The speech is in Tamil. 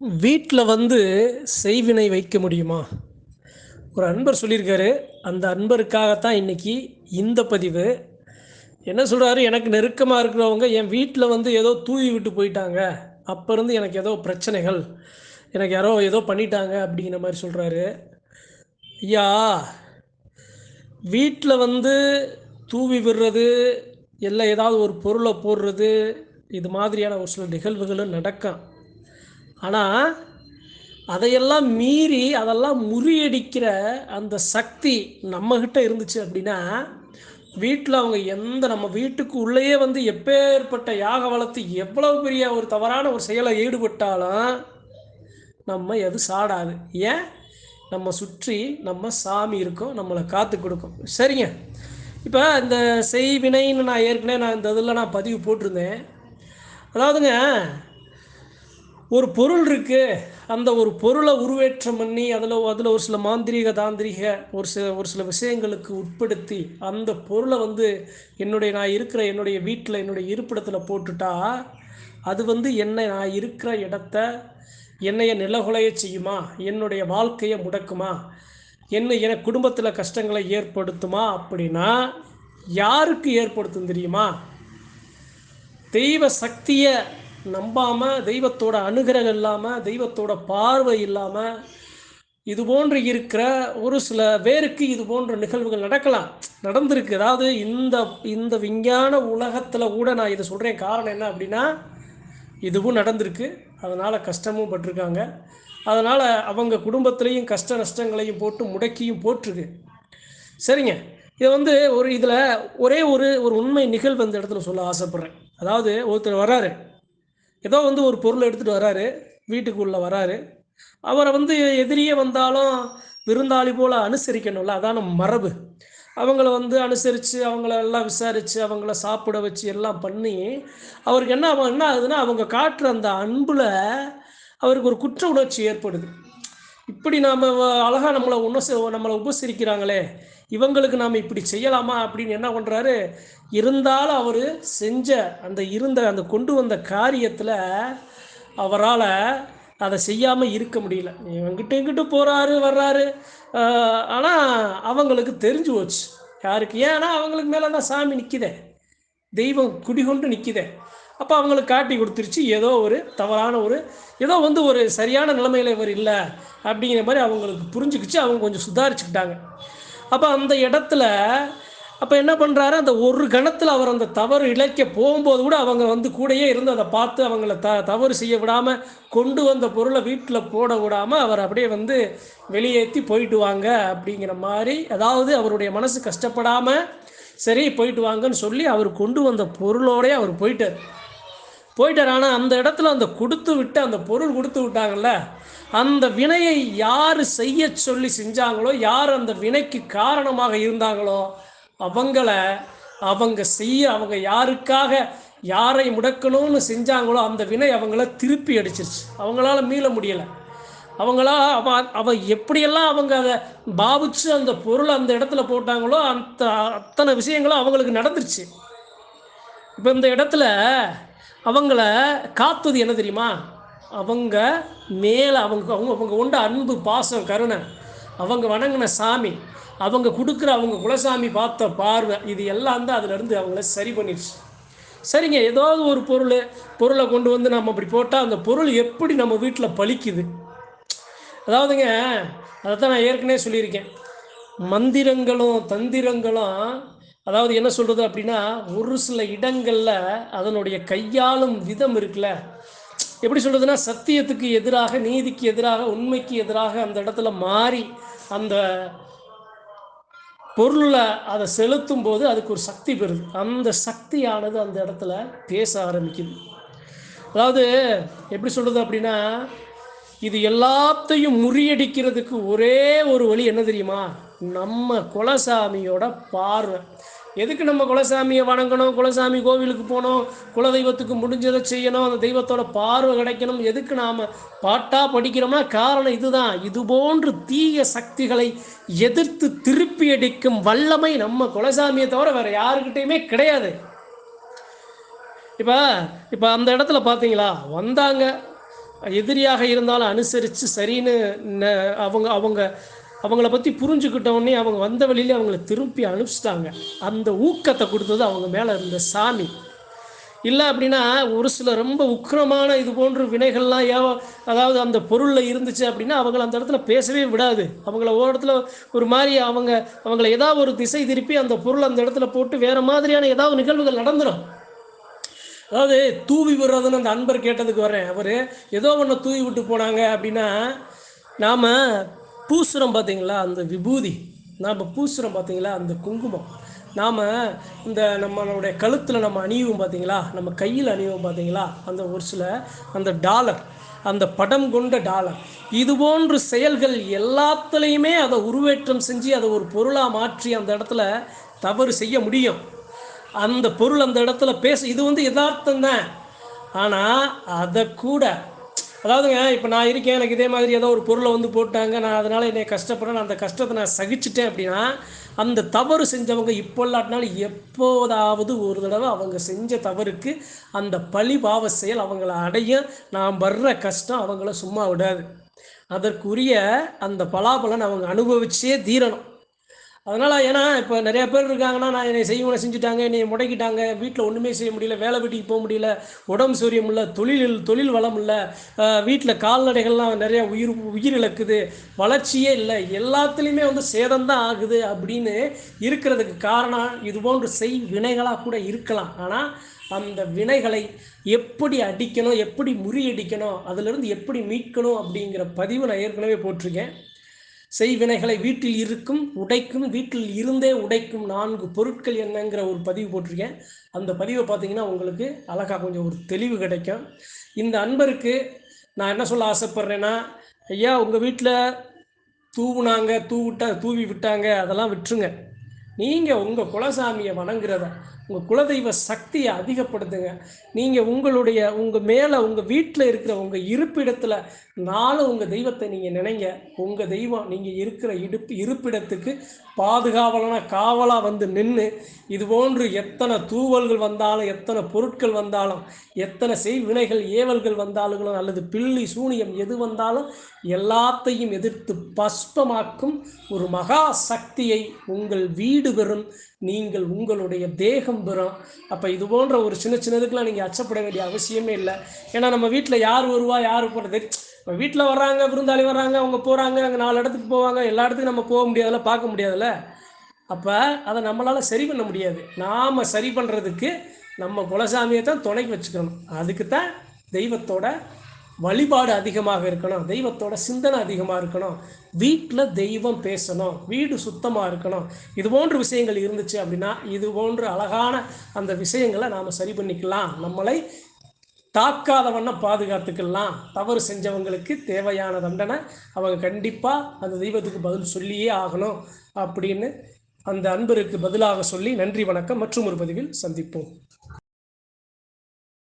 வீட்டில் வந்து செய்வினை வைக்க முடியுமா? ஒரு அன்பர் சொல்லியிருக்காரு. அந்த அன்பருக்காகத்தான் இன்னைக்கு இந்த பதிவு. என்ன சொல்கிறாரு எனக்கு நெருக்கமாக இருக்கிறவங்க என் வீட்டில் வந்து ஏதோ தூவி விட்டு போயிட்டாங்க. அப்போ இருந்து எனக்கு ஏதோ பிரச்சனைகள். எனக்கு யாரோ ஏதோ பண்ணிட்டாங்க அப்படிங்கிற மாதிரி சொல்கிறாரு ஐயா வீட்டில் வந்து தூவி விடுறது இல்லை ஏதாவது ஒரு பொருளை போடுறது இது மாதிரியான ஒரு சில நிகழ்வுகளும் நடக்கும். ஆனால் அதையெல்லாம் மீறி அதெல்லாம் முறியடிக்கிற அந்த சக்தி நம்மக்கிட்ட இருந்துச்சு அப்படின்னா வீட்டில் அவங்க எந்த நம்ம வீட்டுக்கு உள்ளேயே வந்து எப்பேற்பட்ட யாக வளர்த்து எவ்வளவு பெரிய ஒரு தவறான ஒரு செயலை ஈடுபட்டாலும் நம்ம எது சாடாது. ஏன்? நம்ம சுற்றி நம்ம சாமி இருக்கோம் நம்மளை காத்து கொடுக்கும். சரிங்க. இப்போ இந்த செய்வினைன்னு நான் ஏற்கனவே நான் இந்த இதில் நான் பதிவு போட்டிருந்தேன். அதாவதுங்க ஒரு பொருள் இருக்குது அந்த ஒரு பொருளை உருவேற்றம் பண்ணி அதில் அதில் ஒரு சில மாந்திரீக தாந்திரிக ஒரு சில ஒரு சில விஷயங்களுக்கு உட்படுத்தி அந்த பொருளை வந்து என்னுடைய நான் இருக்கிற என்னுடைய வீட்டில் என்னுடைய இருப்பிடத்தில் போட்டுட்டா அது வந்து என்னை நான் இருக்கிற இடத்த என்னைய நிலகுலைய செய்யுமா? என்னுடைய வாழ்க்கையை முடக்குமா? என்ன என குடும்பத்தில் கஷ்டங்களை ஏற்படுத்துமா? அப்படின்னா யாருக்கு ஏற்படுத்தும் தெரியுமா? தெய்வ சக்தியை நம்பாமல் தெய்வத்தோட அனுகிரகம் இல்லாமல் தெய்வத்தோட பார்வை இல்லாமல் இது போன்று இருக்கிற ஒரு சில பேருக்கு இது போன்ற நிகழ்வுகள் நடக்கலாம். நடந்திருக்கு. அதாவது இந்த இந்த விஞ்ஞான உலகத்தில் கூட நான் இதை சொல்கிறேன் காரணம் என்ன அப்படின்னா இதுவும் நடந்திருக்கு. அதனால் கஷ்டமும் பட்டிருக்காங்க. அதனால் அவங்க குடும்பத்திலையும் கஷ்ட நஷ்டங்களையும் போட்டு முடக்கியும் போட்டிருக்கு. சரிங்க. இதை வந்து ஒரு இதில் ஒரே ஒரு ஒரு உண்மை நிகழ்வு அந்த இடத்துல சொல்ல ஆசைப்பட்றேன். அதாவது ஒருத்தர் வராரு ஏதோ வந்து ஒரு பொருள் எடுத்துகிட்டு வராரு வீட்டுக்குள்ளே வராரு. அவரை வந்து எதிரியே வந்தாலும் விருந்தாளி போல் அனுசரிக்கணும்ல அதான மரபு. அவங்கள வந்து அனுசரித்து அவங்கள எல்லாம் விசாரித்து அவங்கள சாப்பிட வச்சு எல்லாம் பண்ணி அவருக்கு என்ன என்ன ஆகுதுன்னா அவங்க காட்டுற அந்த அன்பில் அவருக்கு ஒரு குற்ற உணர்ச்சி ஏற்படுது. இப்படி நாம் அழகாக நம்மளை உணச நம்மளை உபசரிக்கிறாங்களே இவங்களுக்கு நாம் இப்படி செய்யலாமா அப்படின்னு என்ன பண்ணுறாரு இருந்தாலும் அவர் செஞ்ச அந்த இருந்த அந்த கொண்டு வந்த காரியத்தில் அவரால் அதை செய்யாமல் இருக்க முடியல. இவங்கிட்ட இங்கிட்டு போகிறாரு வர்றாரு. ஆனால் அவங்களுக்கு தெரிஞ்சு போச்சு. யாருக்கு? ஏன்னா அவங்களுக்கு மேலே தான் சாமி நிற்கிதே தெய்வம் குடிகொண்டு நிற்கிதே அப்போ அவங்களுக்கு காட்டி கொடுத்துருச்சு. ஏதோ ஒரு தவறான ஒரு ஏதோ வந்து ஒரு சரியான நிலைமையில் இவர் இல்லை அப்படிங்கிற மாதிரி அவங்களுக்கு புரிஞ்சுக்கிச்சு. அவங்க கொஞ்சம் சுதாரிச்சுக்கிட்டாங்க. அப்போ அந்த இடத்துல அப்போ என்ன பண்ணுறாரு அந்த ஒரு கணத்தில் அவர் அந்த தவறு இழைக்க போகும்போது கூட அவங்க வந்து கூடயே இருந்து அதை பார்த்து அவங்கள த தவறு செய்ய விடாமல் கொண்டு வந்த பொருளை வீட்டில் போட விடாமல் அவர் அப்படியே வந்து வெளியேற்றி போயிட்டு வாங்க அப்படிங்கிற மாதிரி அதாவது அவருடைய மனசு கஷ்டப்படாமல் சரி போயிட்டு வாங்கன்னு சொல்லி அவர் கொண்டு வந்த பொருளோடயே அவர் போயிட்டார். போயிட்டார். ஆனால் அந்த இடத்துல அந்த கொடுத்து விட்டு அந்த பொருள் கொடுத்து விட்டாங்கல்ல அந்த வினையை யார் செய்ய சொல்லி செஞ்சாங்களோ யார் அந்த வினைக்கு காரணமாக இருந்தாங்களோ அவங்கள அவங்க செய்ய அவங்க யாருக்காக யாரை முடக்கணும்னு செஞ்சாங்களோ அந்த வினை அவங்கள திருப்பி அடிச்சிருச்சு. அவங்களால மீள முடியலை. அவங்களா அவ அவ எப்படியெல்லாம் அவங்க அதை பாவிச்சு அந்த பொருளை அந்த இடத்துல போட்டாங்களோ அந்த அத்தனை விஷயங்களும் அவங்களுக்கு நடந்துருச்சு. இப்போ இந்த இடத்துல அவங்கள காத்தது என்ன தெரியுமா? அவங்க மேலே அவங்க அவங்க அவங்க கொண்ட அன்பு பாசம் கருணை. அவங்க வணங்கின சாமி அவங்க கொடுக்குற அவங்க குலசாமி பார்த்த பார்வை இது எல்லாம் தான் அதுலேருந்து அவங்கள சரி பண்ணிடுச்சு. சரிங்க ஏதாவது ஒரு பொருள் பொருளை கொண்டு வந்து நம்ம அப்படி போட்டால் அந்த பொருள் எப்படி நம்ம வீட்டில் பழிக்குது? அதாவதுங்க அதை தான் நான் ஏற்கனவே சொல்லியிருக்கேன். மந்திரங்களும் தந்திரங்களும் அதாவது என்ன சொல்கிறது அப்படின்னா ஒரு சில இடங்களில் அதனுடைய கையாளும் விதம் இருக்குல்ல. எப்படி சொல்கிறதுனா சத்தியத்துக்கு எதிராக நீதிக்கு எதிராக உண்மைக்கு எதிராக அந்த இடத்துல மாறி அந்த பொருளை அதை செலுத்தும் போது அதுக்கு ஒரு சக்தி பெறுது. அந்த சக்தியானது அந்த இடத்துல பேச ஆரம்பிக்குது. அதாவது எப்படி சொல்கிறது அப்படின்னா இது எல்லாத்தையும் முறியடிக்கிறதுக்கு ஒரே ஒரு வழி என்ன தெரியுமா? நம்ம குலசாமியோட பார்வை. எதுக்கு நம்ம குலசாமியை வணங்கணும்? குலசாமி கோவிலுக்கு போகணும் குலதெய்வத்துக்கு முடிஞ்சதை செய்யணும் அந்த தெய்வத்தோட பார்வை கிடைக்கணும். எதுக்கு நாம் பாட்டாக படிக்கிறோம்னா காரணம் இதுதான். இது போன்று தீய சக்திகளை எதிர்த்து திருப்பி அடிக்கும் வல்லமை நம்ம குலசாமியை தவிர வேறு யாருக்கிட்டேயுமே கிடையாது. இப்போ இப்போ அந்த இடத்துல பார்த்தீங்களா வந்தாங்க. எதிரியாக இருந்தாலும் அனுசரித்து சரின்னு அவங்க அவங்க அவங்கள பற்றி புரிஞ்சுக்கிட்டோடனே அவங்க வந்த வழியிலே அவங்கள திருப்பி அனுப்பிச்சிட்டாங்க. அந்த ஊக்கத்தை கொடுத்தது அவங்க மேலே இருந்த சாமி. இல்லை அப்படின்னா ஒரு சில ரொம்ப உக்கிரமான இது போன்ற வினைகள்லாம் ஏவ அதாவது அந்த பொருளில் இருந்துச்சு அப்படின்னா அவங்கள அந்த இடத்துல பேசவே விடாது. அவங்கள ஒரு இடத்துல ஒரு மாதிரி அவங்க அவங்கள ஏதாவது ஒரு திசை திருப்பி அந்த பொருள் அந்த இடத்துல போட்டு வேறு மாதிரியான ஏதாவது நிகழ்வுகள் நடந்துடும் அதாவது தூவி விடுறதுன்னு அந்த அன்பர் கேட்டதுக்கு வரேன். அவர் ஏதோ ஒன்று தூவி விட்டு போனாங்க அப்படின்னா நாம் பூசுரம் பார்த்தீங்களா அந்த விபூதி. நாம் பூசுரம் பார்த்தீங்களா அந்த குங்குமம். நாம் இந்த நம்மளுடைய கழுத்தில் நம்ம அணியுவோம் பார்த்தீங்களா நம்ம கையில் அணிவோம் பார்த்தீங்களா அந்த ஒரு சில அந்த டாலர் அந்த படம் கொண்ட டாலர். இது போன்ற செயல்கள் எல்லாத்துலேயுமே அதை உருவேற்றம் செஞ்சு அதை ஒரு பொருளாக மாற்றி அந்த இடத்துல தவறு செய்ய முடியும். அந்த பொருள் அந்த இடத்துல பேச இது வந்து யதார்த்தம் தான். ஆனால் அதை கூட அதாவதுங்க இப்போ நான் இருக்கேன் எனக்கு இதே மாதிரி ஏதோ ஒரு பொருளை வந்து போட்டாங்க நான் அதனால் என்னை கஷ்டப்படுறேன் நான் அந்த கஷ்டத்தை நான் சகிச்சிட்டேன் அப்படின்னா அந்த தவறு செஞ்சவங்க இப்போ இல்லாட்டினாலும் எப்போதாவது ஒரு தடவை அவங்க செஞ்ச தவறுக்கு அந்த பழி பாவ செயல் அவங்கள அடைய நான் வர்ற கஷ்டம் அவங்கள சும்மா விடாது. அதற்குரிய அந்த பலாபலன் அவங்க அனுபவிச்சே தீரணும். அதனால் ஏன்னா இப்போ நிறைய பேர் இருக்காங்கன்னா நான் என்னை செய்வனை செஞ்சுட்டாங்க என்னை முடக்கிட்டாங்க வீட்டில் ஒன்றுமே செய்ய முடியல வேலை வீட்டுக்கு போக முடியல உடம்பு சூரியம் இல்லை தொழில் தொழில் வளம் இல்லை வீட்டில் கால்நடைகள்லாம் நிறைய உயிர் உயிர் இழக்குது வளர்ச்சியே இல்லை எல்லாத்துலேயுமே வந்து சேதம்தான் ஆகுது அப்படின்னு இருக்கிறதுக்கு காரணம் இது போன்ற செய் வினைகளாக கூட இருக்கலாம். ஆனால் அந்த வினைகளை எப்படி அடிக்கணும் எப்படி முறியடிக்கணும் அதிலிருந்து எப்படி மீட்கணும் அப்படிங்கிற பதிவு நான் ஏற்கனவே போட்டிருக்கேன். செய்வினைகளை வீட்டில் இருக்கும் உடைக்கும் வீட்டில் இருந்தே உடைக்கும் நான்கு பொருட்கள் என்னங்கிற ஒரு பதிவு போட்டிருக்கேன். அந்த பதிவை பார்த்தீங்கன்னா உங்களுக்கு அழகாக கொஞ்சம் ஒரு தெளிவு கிடைக்கும். இந்த அன்பருக்கு நான் என்ன சொல்ல ஆசைப்பட்றேன்னா ஐயா உங்கள் வீட்டில் தூவுனாங்க தூவிட்டா தூவி விட்டாங்க அதெல்லாம் விட்டுருங்க. நீங்கள் உங்கள் குலசாமியை வணங்குறத உங்கள் குலதெய்வ சக்தியை அதிகப்படுத்துங்க. நீங்கள் உங்களுடைய உங்கள் மேலே உங்கள் வீட்டில் இருக்கிற உங்கள் இருப்பிடத்தில் நாளும் உங்கள் தெய்வத்தை நீங்கள் நினைங்க. உங்கள் தெய்வம் நீங்கள் இருக்கிற இடுப்பு இருப்பிடத்துக்கு பாதுகாவலான காவலாக வந்து நின்று இது போன்று எத்தனை தூவல்கள் வந்தாலும் எத்தனை பொருட்கள் வந்தாலும் எத்தனை செய்வினைகள் ஏவல்கள் வந்தாலும் அல்லது பில்லி சூனியம் எது வந்தாலும் எல்லாத்தையும் எதிர்த்து பஸ்பமாக்கும் ஒரு மகா சக்தியை உங்கள் வீடு பெறும். நீங்கள் உங்களுடைய தேகம் பெறும். அப்போ இது போன்ற ஒரு சின்ன சின்னதுக்கெலாம் நீங்கள் அச்சப்பட வேண்டிய அவசியமே இல்லை. ஏன்னா நம்ம வீட்டில் யார் வருவா யார் போகிறது இப்போ வீட்டில் வர்றாங்க விருந்தாளி வர்றாங்க அவங்க போகிறாங்க அங்கே நாலு இடத்துக்கு போவாங்க எல்லா இடத்துக்கும் நம்ம போக முடியாதுல்ல பார்க்க முடியாதுல்ல. அப்போ அதை நம்மளால் சரி பண்ண முடியாது. நாம் சரி பண்ணுறதுக்கு நம்ம குலசாமியை தான் துணைக்கு வச்சுக்கணும். அதுக்கு தான் தெய்வத்தோட வழிபாடு அதிகமாக இருக்கணும். தெய்வத்தோட சிந்தனை அதிகமாக இருக்கணும். வீட்டில் தெய்வம் பேசணும். வீடு சுத்தமாக இருக்கணும். இது போன்ற விஷயங்கள் இருந்துச்சு அப்படின்னா இது போன்ற அழகான அந்த விஷயங்களை நாம் சரி பண்ணிக்கலாம். நம்மளை தாக்காத வண்ணம் பாதுகாத்துக்கலாம். தவறு செஞ்சவங்களுக்கு தேவையான தண்டனை. அவங்க கண்டிப்பாக அந்த தெய்வத்துக்கு பதில் சொல்லியே ஆகணும் அப்படின்னு அந்த அன்பருக்கு பதிலாக சொல்லி நன்றி வணக்கம். மற்றும் ஒரு பதிவில் சந்திப்போம்.